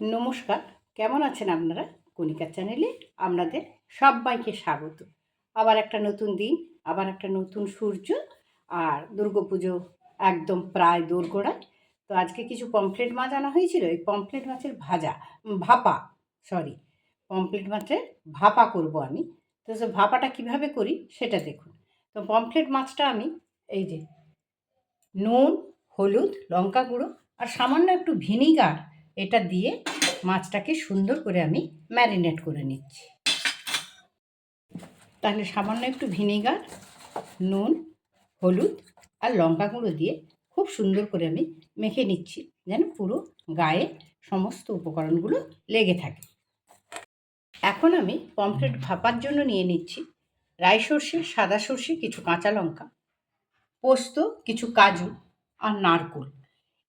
নমস্কার, কেমন আছেন আপনারা? কণিকা চ্যানেলে আপনাদের সবাইকে স্বাগত। আবার একটা নতুন দিন, আবার একটা নতুন সূর্য, আর দুর্গাপুজো একদম প্রায় দোরগোড়ায়। তো আজকে কিছু পমফ্লেট মাছ আনা হয়েছিল, এই পমফ্লেট মাছের ভাজা ভাপা সরি পমফ্লেট মাছের ভাপা করব আমি। তো সে ভাপাটা কীভাবে করি সেটা দেখুন। তো পমফ্লেট মাছটা আমি, এই যে, নুন, হলুদ, লঙ্কা গুঁড়ো, আর সামান্য একটু ভিনিগার এটা দিয়ে মাছটাকে সুন্দর করে আমি ম্যারিনেট করে নিচ্ছি। তাহলে সামান্য একটু ভিনেগার, নুন, হলুদ আর লঙ্কা গুঁড়ো দিয়ে খুব সুন্দর করে আমি মেখে নিচ্ছি যেন পুরো গায়ে সমস্ত উপকরণগুলো লেগে থাকে। এখন আমি পমফ্রেট ভাপার জন্য নিয়ে নিচ্ছি। রাই সর্ষে, সাদা সর্ষে, কিছু কাঁচা লঙ্কা, পোস্ত, কিছু কাজু আর নারকোল।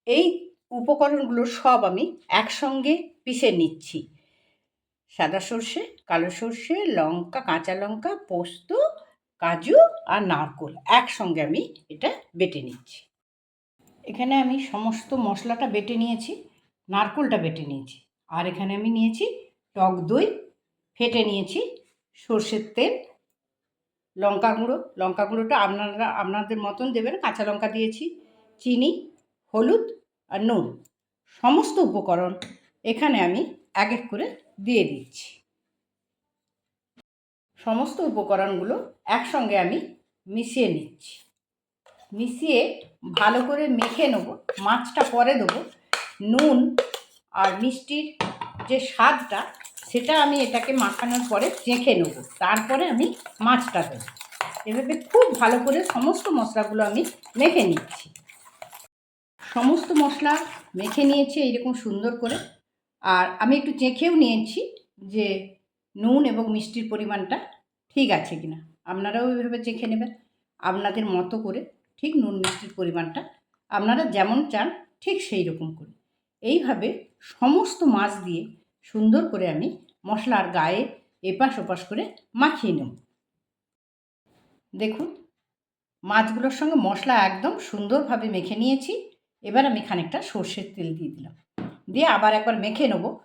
এই উপকরণগুলো সব আমি একসঙ্গে পিষে নিচ্ছি। সাদা সর্ষে, কালো সর্ষে, লঙ্কা, কাঁচা লঙ্কা, পোস্ত, কাজু আর নারকোল একসঙ্গে আমি এটা বেটে নিচ্ছি। এখানে আমি সমস্ত মশলাটা বেটে নিয়েছি, নারকোলটা বেটে নিয়েছি। আর এখানে আমি নিয়েছি টক দই, ফেটে নিয়েছি সর্ষের তেল, লঙ্কা গুঁড়ো। লঙ্কা গুঁড়োটা আপনারা, আপনাদের মতন দেবেন। কাঁচা লঙ্কা দিয়েছি, চিনি, হলুদ আর নুন, সমস্ত উপকরণ এখানে আমি এক এক করে দিয়ে দিচ্ছি। সমস্ত উপকরণগুলো একসঙ্গে আমি মিশিয়ে নিচ্ছি। মিশিয়ে ভালো করে মেখে নেব, মাছটা পরে দেবো। নুন আর মিষ্টির যে স্বাদটা, সেটা আমি এটাকে মাখানোর পরে চেখে নেব। তারপরে আমি মাছটা দেবো। এভাবে খুব ভালো করে সমস্ত মশলাগুলো আমি মেখে নিচ্ছি। সমস্ত মশলা মেখে নিয়েছি এইরকম সুন্দর করে। আর আমি একটু চেখেও নিয়েছি যে নুন এবং মিষ্টির পরিমাণটা ঠিক আছে কিনা। আপনারাও এভাবে চেখে নেবেন আপনাদের মতো করে ঠিক নুন মিষ্টির পরিমাণটা আপনারা যেমন চান ঠিক সেই রকম করে। এইভাবে সমস্ত মাছ দিয়ে সুন্দর করে আমি মশলার গায়ে এপাশ ওপাশ করে মাখিয়ে নেব। দেখুন, মাছগুলোর সঙ্গে মশলা একদম সুন্দরভাবে মেখে নিয়েছি। এবার আমি খানিকটা সর্ষের তেল দিয়ে দিলাম। দিয়ে আবার একবার মেখে নেব।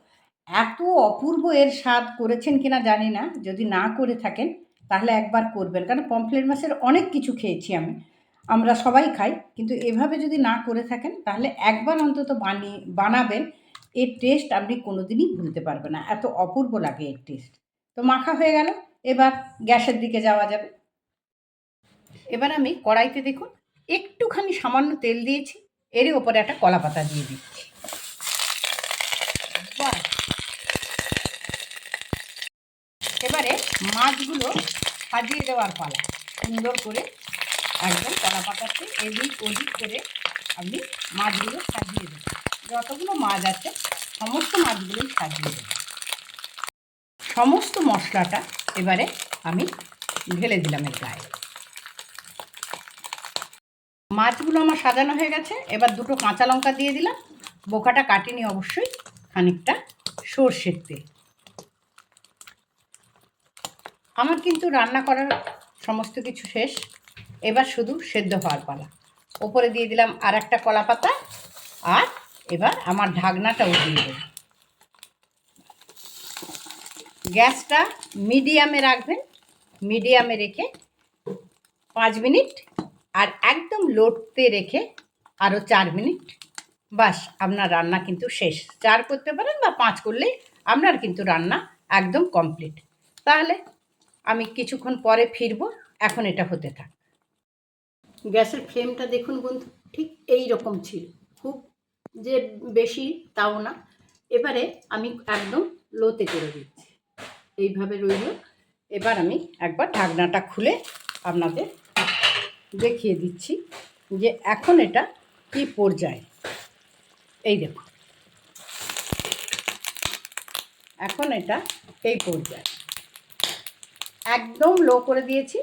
এত অপূর্ব এর স্বাদ করেছেন কিনা জানি না। যদি না করে থাকেন, তাহলে একবার করবেন। কারণ পমফ্লেট মাছের অনেক কিছু খেয়েছি আমি। আমরা সবাই খাই। কিন্তু এভাবে যদি না করে থাকেন, তাহলে একবার অন্তত বানিয়ে, বানাবেন। এর টেস্ট আপনি কোনো দিনই ভুলতে পারবেন না। এত অপূর্ব লাগে এর টেস্ট তো মাখা হয়ে গেল। এবার গ্যাসের দিকে যাওয়া যাবে। এবার আমি কড়াইতে দেখুন, একটুখানি সামান্য তেল দিয়েছি। এরই ওপরে একটা কলা পাতা দিয়ে দিচ্ছি। এবারে মাছগুলো সাজিয়ে দেওয়ার পালা। সুন্দর করে একদম কলা পাতাতে এদিক ওদিক করে আপনি মাছগুলো সাজিয়ে দেবেন যতগুলো মাছ আছে, সমস্ত মাছগুলোই সাজিয়ে দেবেন সমস্ত মশলাটা এবারে আমি ঢেলে দিলাম এর গায়ে। মাছগুলো আমার সাজানো হয়ে গেছে। এবার দুটো কাঁচা লঙ্কা দিয়ে দিলাম। বোকাটা কাটিনি অবশ্যই, খানিকটা সর্ষের তেল। আমার কিন্তু রান্না করার সমস্ত কিছু শেষ। এবার শুধু সেদ্ধ হওয়ার পালা। ওপরে দিয়ে দিলাম আর একটা কলা পাতা আর এবার আমার ঢাকনাটাও দিয়ে দেব। গ্যাসটা মিডিয়ামে রাখবেন। মিডিয়ামে রেখে পাঁচ মিনিট আর একদম লোটতে রেখে আরও চার মিনিট বাস আপনার রান্না কিন্তু শেষ। চার করতে পারেন বা পাঁচ করলেই আপনার কিন্তু রান্না একদম কমপ্লিট তাহলে আমি কিছুক্ষণ পরে ফিরবো, এখন এটা হতে থাক। গ্যাসের ফ্লেমটা দেখুন বন্ধু, ঠিক এই রকম ছিল। খুব যে বেশি তাও না। এবারে আমি একদম লোতে করে দিচ্ছি। এইভাবে রইল। এবার আমি একবার ঢাকনাটা খুলে আপনাদের দেখিয়ে দিচ্ছি যে এখন এটা কি পর্যায়ে? এই দেখো। এখন এটা এই পর্যায়ে। একদম লো করে দিয়েছি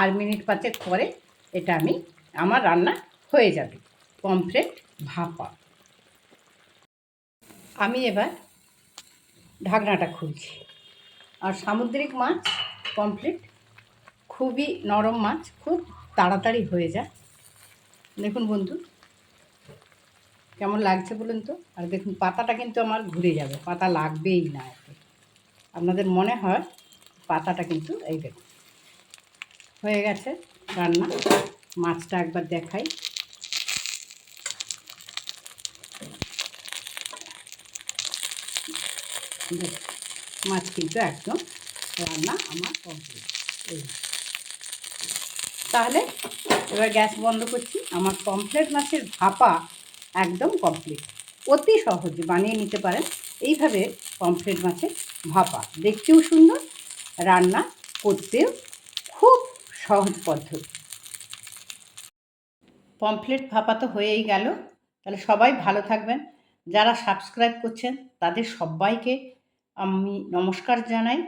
আর মিনিট পাঁচেক পরে এটা আমি, আমার রান্না হয়ে যাবে। পমফ্রেট ভাপা। আমি এবার ঢাকনাটা খুলছি। আর সামুদ্রিক মাছ, পমফ্রেট, খুবই নরম মাছ, খুব তাড়াতাড়ি হয়ে যায়। দেখুন বন্ধু, কেমন লাগছে বলুন তো? আর দেখুন, পাতাটা কিন্তু আমার ঘুরে যাবে, পাতা লাগবেই না এতে আপনাদের মনে হয় পাতাটা কিন্তু এই দেখুন, হয়ে গেছে রান্না। মাছটা একবার দেখাই। মাছ কিন্তু একদম রান্না আমার কমপ্লিট এই। তাহলে এবার গ্যাস বন্ধ করছি। আমার পমফ্লেট মাছের ভাপা একদম কমপ্লিট অতি সহজে বানিয়ে নিতে পারেন। এইভাবে পমফ্লেট মাছের ভাপা। দেখতেও সুন্দর, রান্না করতেও খুব সহজ পদ্ধতি। পমফ্লেট ভাপা তো হয়েই গেল। তাহলে সবাই ভালো থাকবেন। যারা সাবস্ক্রাইব করছেন, তাদের সবাইকে আমি নমস্কার জানাই,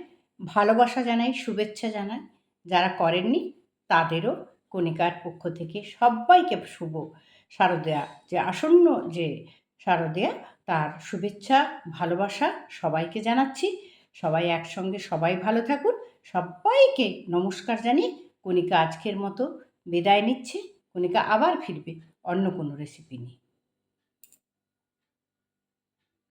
ভালোবাসা জানাই, শুভেচ্ছা জানাই। যারা করেননি তাদেরও কণিকার পক্ষ থেকে সবাইকে শুভ শারদেয়া। যে আসন্ন যে শারদেয়া, তার শুভেচ্ছা, ভালোবাসা সবাইকে জানাচ্ছি। সবাই একসঙ্গে সবাই ভালো থাকুন। সবাইকে নমস্কার জানিয়ে কণিকা আজকের মতো বিদায় নিচ্ছে। কণিকা আবার ফিরবে অন্য কোনো রেসিপি নিয়ে।